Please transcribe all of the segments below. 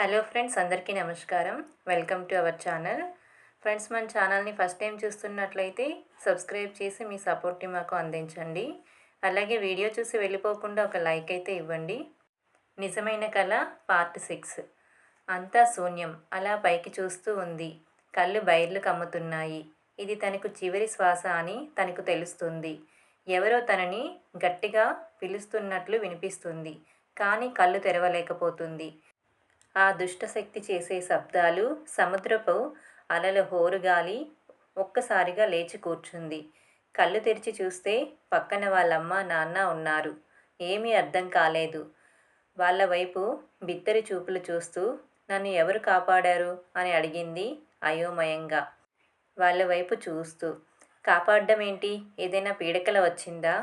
Hello friends అందరికీ నమస్కారం. Welcome to our channel. Friends మన ఛానల్ని ఫస్ట్ టైం చూస్తున్నట్లయితే సబ్స్క్రైబ్ చేసి మీ సపోర్ట్ని మాకు అందించండి. అలాగే వీడియో చూసి వెళ్ళిపోకుండా ఒక లైక్ అయితే ఇవ్వండి. నిజమైన కళ పార్ట్ సిక్స్. అంతా శూన్యం. అలా పైకి చూస్తూ ఉంది. కళ్ళు బైర్లు కమ్ముతున్నాయి. ఇది తనకు చివరి శ్వాస అని తనకు తెలుస్తుంది. ఎవరో తనని గట్టిగా పిలుస్తున్నట్లు వినిపిస్తుంది. కానీ కళ్ళు తెరవలేకపోతుంది. ఆ దుష్టశక్తి చేసే శబ్దాలు సముద్రపు అలల హోరుగాలి ఒక్కసారిగా లేచి కూర్చుంది. కళ్ళు తెరిచి చూస్తే పక్కన వాళ్ళమ్మ నాన్న ఉన్నారు. ఏమీ అర్థం కాలేదు. వాళ్ళ వైపు బిత్తరి చూపులు చూస్తూ నన్ను ఎవరు కాపాడారు? అని అడిగింది అయోమయంగా. వాళ్ళ వైపు చూస్తూ కాపాడడం ఏంటి? ఏదైనా పీడకల వచ్చిందా?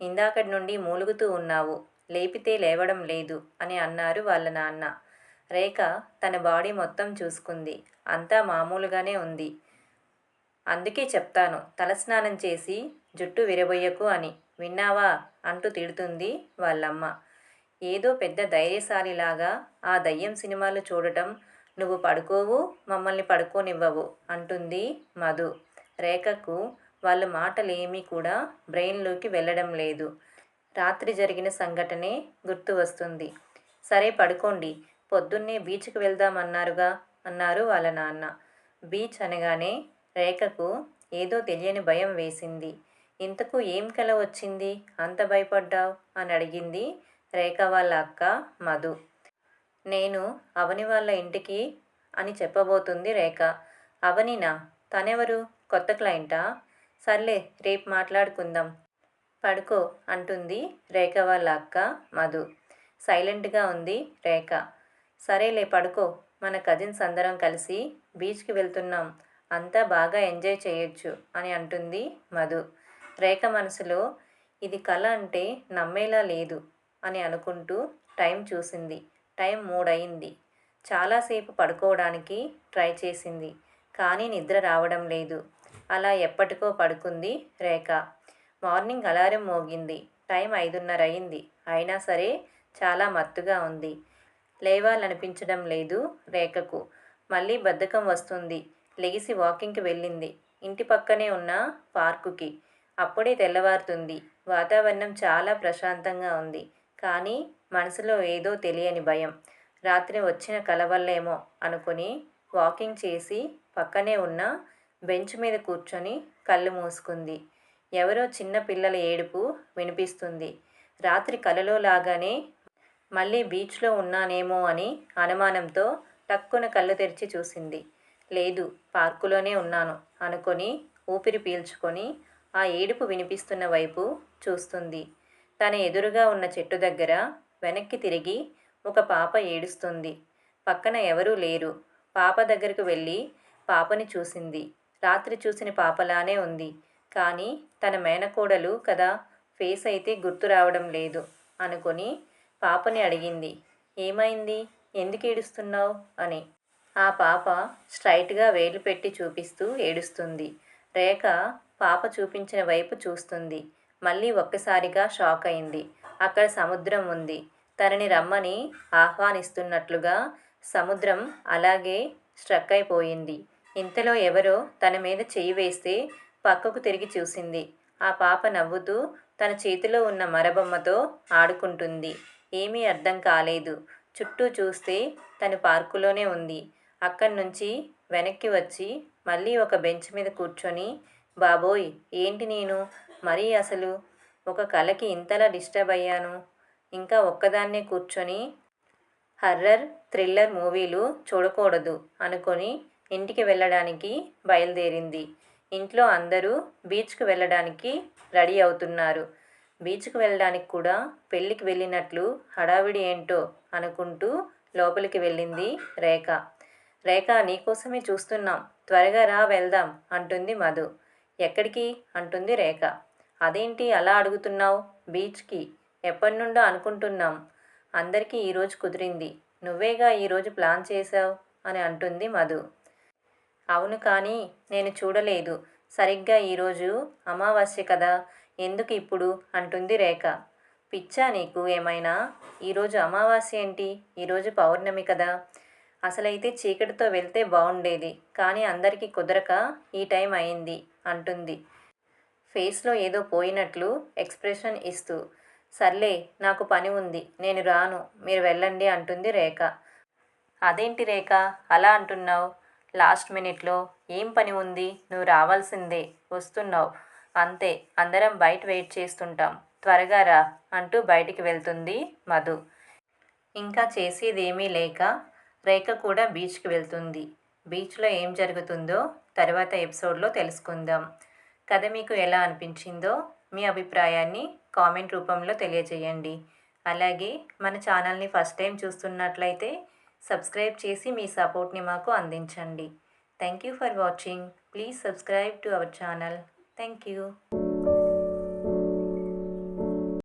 ఇందాకటి నుండి మూలుగుతూ ఉన్నావు. లేపితే లేవడం లేదు అని అన్నారు వాళ్ళ నాన్న. రేఖ తన బాడీ మొత్తం చూసుకుంది. అంతా మామూలుగానే ఉంది. అందుకే చెప్తాను తలస్నానం చేసి జుట్టు విరబొయ్యకు అని. విన్నావా? అంటూ తిడుతుంది వాళ్ళమ్మ. ఏదో పెద్ద ధైర్యశాలిలాగా ఆ దయ్యం సినిమాలు చూడటం నువ్వు పడుకోవు మమ్మల్ని పడుకోనివ్వవు అంటుంది మధు. రేఖకు వాళ్ళ మాటలేమీ కూడా బ్రెయిన్లోకి వెళ్ళడం లేదు. రాత్రి జరిగిన సంఘటనే గుర్తు వస్తుంది. సరే పడుకోండి పొద్దున్నే బీచ్కి వెళ్దామన్నారుగా అన్నారు వాళ్ళ నాన్న. బీచ్ అనగానే రేఖకు ఏదో తెలియని భయం వేసింది. ఇంతకు ఏం కల వచ్చింది? అంత భయపడ్డావు? అని అడిగింది రేఖ వాళ్ళ అక్క మధు. నేను అవని వాళ్ళ ఇంటికి అని చెప్పబోతుంది రేఖ. అవనినా? తనెవరు? కొత్త క్లయింటా? సర్లే రేపు మాట్లాడుకుందాం. పడుకో అంటుంది రేఖ వాళ్ళ అక్క మధు. సైలెంట్గా ఉంది రేఖ. సరేలే పడుకో. మన కజిన్స్ అందరం కలిసి బీచ్కి వెళ్తున్నాం. అంతా బాగా ఎంజాయ్ చేయొచ్చు అని అంటుంది మధు. రేఖ మనసులో ఇది కళ అంటే నమ్మేలా లేదు అని అనుకుంటూ టైం చూసింది. టైం మూడయింది. చాలాసేపు పడుకోవడానికి ట్రై చేసింది. కానీ నిద్ర రావడం లేదు. అలా ఎప్పటికో పడుకుంది రేఖ. మార్నింగ్ అలారం మోగింది. టైం ఐదున్నర అయింది అయినా సరే చాలా మత్తుగా ఉంది. లేవాలనిపించడం లేదు రేఖకు. మళ్ళీ బద్ధకం వస్తుంది. లెగిసి వాకింగ్కి వెళ్ళింది. ఇంటి పక్కనే ఉన్న పార్కుకి. అప్పుడే తెల్లవారుతుంది. వాతావరణం చాలా ప్రశాంతంగా ఉంది. కానీ మనసులో ఏదో తెలియని భయం. రాత్రి వచ్చిన కల వల్లేమో అనుకుని వాకింగ్ చేసి పక్కనే ఉన్న బెంచ్ మీద కూర్చొని కళ్ళు మూసుకుంది. ఎవరో చిన్న పిల్లల ఏడుపు వినిపిస్తుంది. రాత్రి కలలో లాగానే మళ్ళీ బీచ్లో ఉన్నానేమో అని అనుమానంతో టక్కున కళ్ళు తెరిచి చూసింది. లేదు పార్కులోనే ఉన్నాను అనుకొని ఊపిరి పీల్చుకొని ఆ ఏడుపు వినిపిస్తున్న వైపు చూస్తుంది. తన ఎదురుగా ఉన్న చెట్టు దగ్గర వెనక్కి తిరిగి ఒక పాప ఏడుస్తుంది. పక్కన ఎవరూ లేరు. పాప దగ్గరకు వెళ్ళి పాపని చూసింది. రాత్రి చూసిన పాపలానే ఉంది. కానీ తన మేనకోడలు కదా ఫేస్ అయితే గుర్తు రావడం లేదు అనుకొని పాపని అడిగింది. ఏమైంది? ఎందుకు ఏడుస్తున్నావు? అని. ఆ పాప స్ట్రైట్గా వేలు పెట్టి చూపిస్తూ ఏడుస్తుంది. రేఖ పాప చూపించిన వైపు చూస్తుంది. మళ్ళీ ఒక్కసారిగా షాక్ అయింది. అక్కడ సముద్రం ఉంది. తనని రమ్మని ఆహ్వానిస్తున్నట్లుగా సముద్రం అలాగే స్ట్రక్ అయిపోయింది. ఇంతలో ఎవరో తన మీద చెయ్యి వేస్తే పక్కకు తిరిగి చూసింది. ఆ పాప నవ్వుతూ తన చేతిలో ఉన్న మరబొమ్మతో ఆడుకుంటుంది. ఏమీ అర్థం కాలేదు. చుట్టూ చూస్తే తను పార్కులోనే ఉంది. అక్కడి నుంచి వెనక్కి వచ్చి మళ్ళీ ఒక బెంచ్ మీద కూర్చొని బాబోయ్ ఏంటి నేను? మరీ అసలు ఒక కళకి ఇంతలా డిస్టర్బ్ అయ్యాను. ఇంకా ఒక్కదాన్నే కూర్చొని హర్రర్ థ్రిల్లర్ మూవీలు చూడకూడదు అనుకొని ఇంటికి వెళ్ళడానికి బయలుదేరింది. ఇంట్లో అందరూ బీచ్కు వెళ్ళడానికి రెడీ అవుతున్నారు. బీచ్కి వెళ్ళడానికి కూడా పెళ్ళికి వెళ్ళినట్లు హడావిడి ఏంటో అనుకుంటూ లోపలికి వెళ్ళింది రేఖ. రేఖ నీకోసమే చూస్తున్నాం. త్వరగా రా వెళ్దాం అంటుంది మధు. ఎక్కడికి? అంటుంది రేఖ. అదేంటి అలా అడుగుతున్నావు? బీచ్కి? ఎప్పటి నుండో అనుకుంటున్నాం. అందరికీ ఈరోజు కుదిరింది. నువ్వేగా ఈరోజు ప్లాన్ చేశావు? అని అంటుంది మధు. అవును కానీ నేను చూడలేదు. సరిగ్గా ఈరోజు అమావాస్య కదా. ఎందుకు ఇప్పుడు? అంటుంది రేఖ. పిచ్చా నీకు ఏమైనా? ఈరోజు అమావాస్య ఏంటి? ఈరోజు పౌర్ణమి కదా. అసలైతే చీకటితో వెళ్తే బాగుండేది కానీ అందరికీ కుదరక ఈ టైం అయింది అంటుంది. ఫేస్లో ఏదో పోయినట్లు ఎక్స్ప్రెషన్ ఇస్తూ సర్లే నాకు పని ఉంది నేను రాను మీరు వెళ్ళండి అంటుంది రేఖ. అదేంటి రేఖ? అలా అంటున్నావు? లాస్ట్ మినిట్లో ఏం పని ఉంది? నువ్వు రావాల్సిందే వస్తున్నావు. అంతే అందరం బయట వెయిట్ చేస్తుంటాం. త్వరగా రా అంటూ బయటికి వెళ్తుంది మధు. ఇంకా చేసేదేమీ లేక రేఖ కూడా బీచ్కి వెళ్తుంది. బీచ్లో ఏం జరుగుతుందో తర్వాత ఎపిసోడ్లో తెలుసుకుందాం. కథ మీకు ఎలా అనిపించిందో మీ అభిప్రాయాన్ని కామెంట్ రూపంలో తెలియజేయండి. అలాగే మన ఛానల్ని ఫస్ట్ టైం చూస్తున్నట్లయితే సబ్స్క్రైబ్ చేసి మీ సపోర్ట్ని మాకు అందించండి. Thank you for watching. Please subscribe to our channel. Thank you